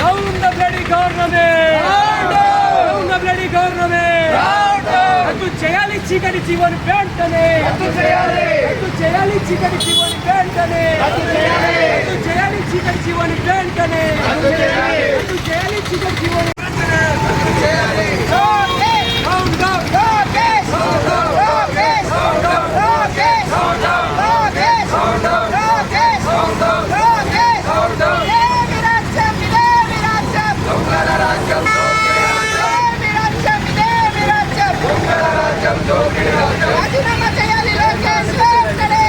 Down the bloody government! Down the bloody government! రద్దు చేయాలి చీకటి జీవోని వెంటనే! రద్దు చేయాలి! రద్దు చేయాలి చీకటి జీవోని వెంటనే! రద్దు చేయాలి! రద్దు చేయాలి చీకటి జీవోని వెంటనే! రద్దు చేయాలి! రద్దు చేయాలి చీకటి జీవోని వెంటనే రద్దు చేయాలి Down, down, రాజీనామా చేయాలి లోకేష్ వెంటనే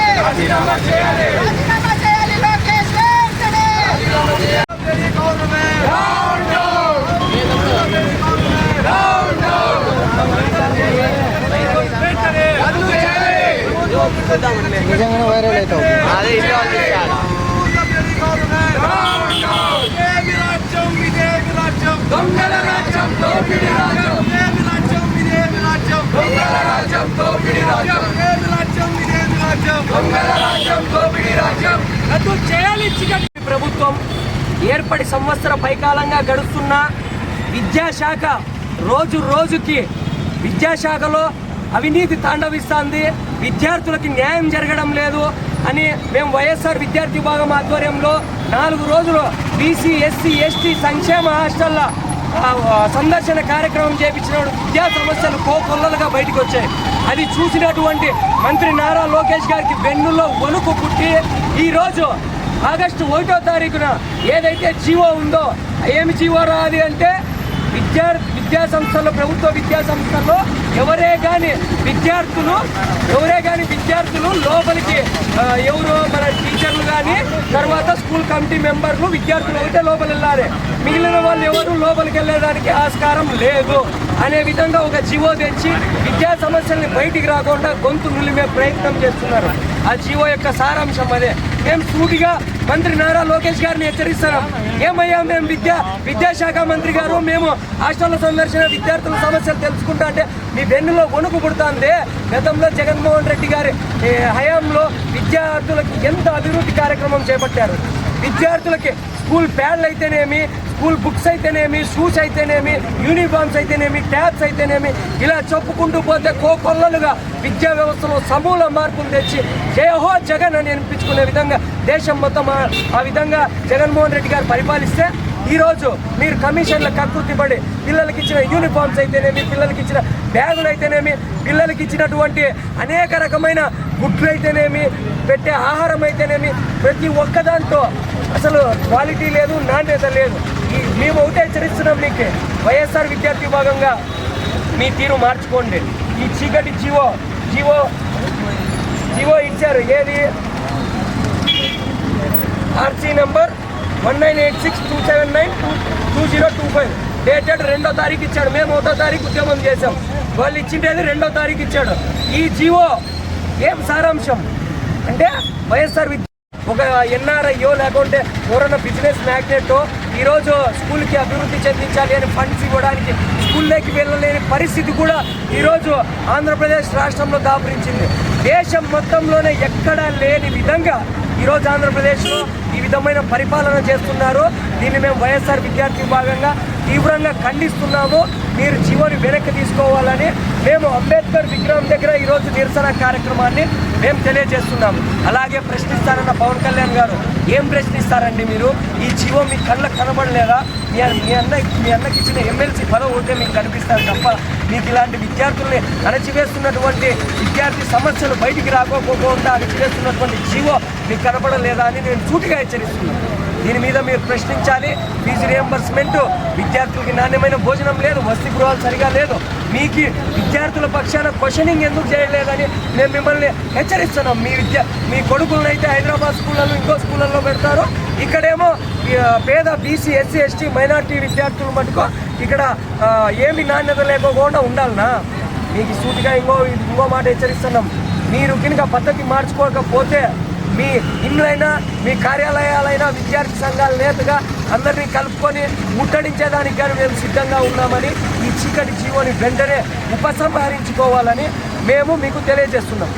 రాజీనామా చేయాలి రాజీనామా చేయాలి లోకేష్ వెంటనే నిజంగానే వైరల్ అవుతావు దొంగల రాజ్యం దోపిడి రాజ్యం రాజ్యం ఇదేమి రాజ్యం దొంగల రాజ్యం దోపిడి రాజ్యం ఇదేమి రాజ్యం ఇదేమి రాజ్యం దొంగల రాజ్యం దోపిడి రాజ్యం రద్దు చేయాలి ప్రభుత్వం ఏర్పడి సంవత్సర పైకాలంగా గడుస్తున్న విద్యాశాఖ రోజు రోజుకి విద్యాశాఖలో అవినీతి తాండవిస్తుంది. విద్యార్థులకి న్యాయం జరగడం లేదు అని మేము వైఎస్ఆర్ విద్యార్థి విభాగం ఆధ్వర్యంలో నాలుగు రోజులు బీసీ ఎస్సీ ఎస్టీ సంక్షేమ హాస్టల్ల సందర్శన కార్యక్రమం చేపించినప్పుడు విద్యా సమస్యలు కోకొల్లలుగా బయటకు వచ్చాయి అది చూసినటువంటి మంత్రి నారా లోకేష్ గారికి వెన్నులో వణుకు పుట్టి ఈరోజు ఆగస్టు ఒకటో తారీఖున ఏదైతే జీవో ఉందో ఏమి జీవో రాది అంటే విద్యా విద్యా సంస్థల్లో ప్రభుత్వ విద్యా సంస్థల్లో ఎవరే కానీ విద్యార్థులు ఎవరే కానీ విద్యార్థులు లోపలికి ఎవరు మన టీచర్లు కానీ తర్వాత స్కూల్ కమిటీ మెంబర్లు విద్యార్థులు ఒకటే లోపల వెళ్ళాలి. మిగిలిన వాళ్ళు ఎవరు లోపలికి వెళ్ళేదానికి ఆస్కారం లేదు. అనే విధంగా ఒక జీవో తెచ్చి విద్యా సమస్యల్ని బయటికి రాకుండా గొంతు నిలిమే ప్రయత్నం చేస్తున్నారు. ఆ జీవో యొక్క సారాంశం అదే. మేము సూటిగా మంత్రి నారా లోకేష్ గారిని హెచ్చరిస్తున్నాం. ఏమయ్యా మేము విద్యా విద్యాశాఖ మంత్రి గారు మేము హాస్టల్ సందర్శన విద్యార్థుల సమస్యలు తెలుసుకుంటా అంటే మీ వెన్నులో వణుకు పుడుతుంది. గతంలో జగన్మోహన్ రెడ్డి గారి హయాంలో విద్యార్థులకు ఎంత అభివృద్ధి కార్యక్రమం చేపట్టారు. విద్యార్థులకి స్కూల్ ప్యాడ్లు అయితేనేమి స్కూల్ బుక్స్ అయితేనేమి షూస్ అయితేనేమి యూనిఫామ్స్ అయితేనేమి ట్యాబ్స్ అయితేనేమి ఇలా చెప్పుకుంటూ పోతే కోకొల్లలుగా విద్యా వ్యవస్థలో సమూల మార్పులు తెచ్చి జయహో జగన్ అని అనిపించుకునే విధంగా దేశం మొత్తం ఆ- విధంగా జగన్మోహన్ రెడ్డి గారు పరిపాలిస్తే ఈరోజు మీరు కమిషన్ల కకృతి పడి పిల్లలకి ఇచ్చిన యూనిఫామ్స్ అయితేనేమి పిల్లలకి ఇచ్చిన బ్యాగులు అయితేనేమి పిల్లలకి ఇచ్చినటువంటి అనేక రకమైన గుడ్లు అయితేనేమి పెట్టే ఆహారం అయితేనేమి ప్రతి ఒక్కదాంతో అసలు క్వాలిటీ లేదు నాణ్యత లేదు. మేము ఒకటే హెచ్చరిస్తున్నాం మీకు. వైఎస్ఆర్ విద్యార్థి విభాగంగా మీ తీరు మార్చుకోండి. ఈ చీకటి జీవో జీవో జీవో ఇచ్చారు. ఏది? RC number one nine eight six two seven nine two two zero two five. Dated రెండో తారీఖు ఇచ్చాడు. మేము ఒకటో తారీఖు ఉద్యమం చేసాం వాళ్ళు ఇచ్చిండేది రెండో తారీఖు ఇచ్చాడు. ఈ జీవో ఏం సారాంశం? అంటే వైఎస్ఆర్ విద్య ఒక ఎన్ఆర్ఐయో లేకుంటే ఎవరైనా బిజినెస్ మ్యాగ్నెట్ ఈరోజు స్కూల్కి అభివృద్ధి చెందించాలి అని ఫండ్స్ ఇవ్వడానికి స్కూల్లోకి వెళ్ళలేని పరిస్థితి కూడా ఈరోజు ఆంధ్రప్రదేశ్ రాష్ట్రంలో దాపురించింది. దేశం మొత్తంలోనే ఎక్కడా లేని విధంగా ఈరోజు ఆంధ్రప్రదేశ్లో ఈ విధమైన పరిపాలన చేస్తున్నారు. దీన్ని మేము వైఎస్ఆర్ విద్యార్థి భాగంగా తీవ్రంగా ఖండిస్తున్నాము. మీరు జీవోని వెనక్కి తీసుకోవాలని మేము అంబేద్కర్ విగ్రహం దగ్గర ఈరోజు నిరసన కార్యక్రమాన్ని మేము తెలియజేస్తున్నాము. అలాగే ప్రశ్నిస్తారన్న పవన్ కళ్యాణ్ గారు ఏం ప్రశ్నిస్తారండి మీరు? ఈ జీవో మీ కళ్ళకు కనబడలేదా? మీ మీ అన్న మీ అన్నకి ఇచ్చిన ఎమ్మెల్సీ పదవి ఉంటే మీకు కనిపిస్తారు తప్ప మీకు ఇలాంటి విద్యార్థుల్ని అణచివేస్తున్నటువంటి విద్యార్థి సమస్యలు బయటికి రాకపోకుండా అణచివేస్తున్నటువంటి జీవో మీకు కనబడలేదా అని నేను సూటిగా హెచ్చరిస్తున్నాను. దీని మీద మీరు ప్రశ్నించాలి. ఫీజు రియంబర్స్మెంట్ విద్యార్థులకి నాణ్యమైన భోజనం లేదు వసతి గృహాలు సరిగా లేదు. మీకు విద్యార్థుల పక్షాన క్వశ్చనింగ్ ఎందుకు చేయలేదని మేము మిమ్మల్ని హెచ్చరిస్తున్నాం. మీ విద్య మీ కొడుకులను అయితే హైదరాబాద్ స్కూళ్ళలో ఇంకో స్కూళ్ళల్లో పెడతారు. ఇక్కడేమో పేద బీసీ ఎస్సీ ఎస్టీ మైనార్టీ విద్యార్థులు మటుకు ఇక్కడ ఏమి నాణ్యత లేకోకుండా ఉండాలనా? మీకు సూటిగా ఇంకో ఇంకో మాట హెచ్చరిస్తున్నాం. మీరు కనుక పద్ధతి మార్చుకోకపోతే మీ ఇండ్లైనా మీ కార్యాలయాలైనా విద్యార్థి సంఘాల నేతగా అందరినీ కలుపుకొని ముట్టడించేదానికి కానీ మేము సిద్ధంగా ఉన్నామని ఈ చీకటి జీవోని వెంటనే ఉపసంహరించుకోవాలని మేము మీకు తెలియజేస్తున్నాం.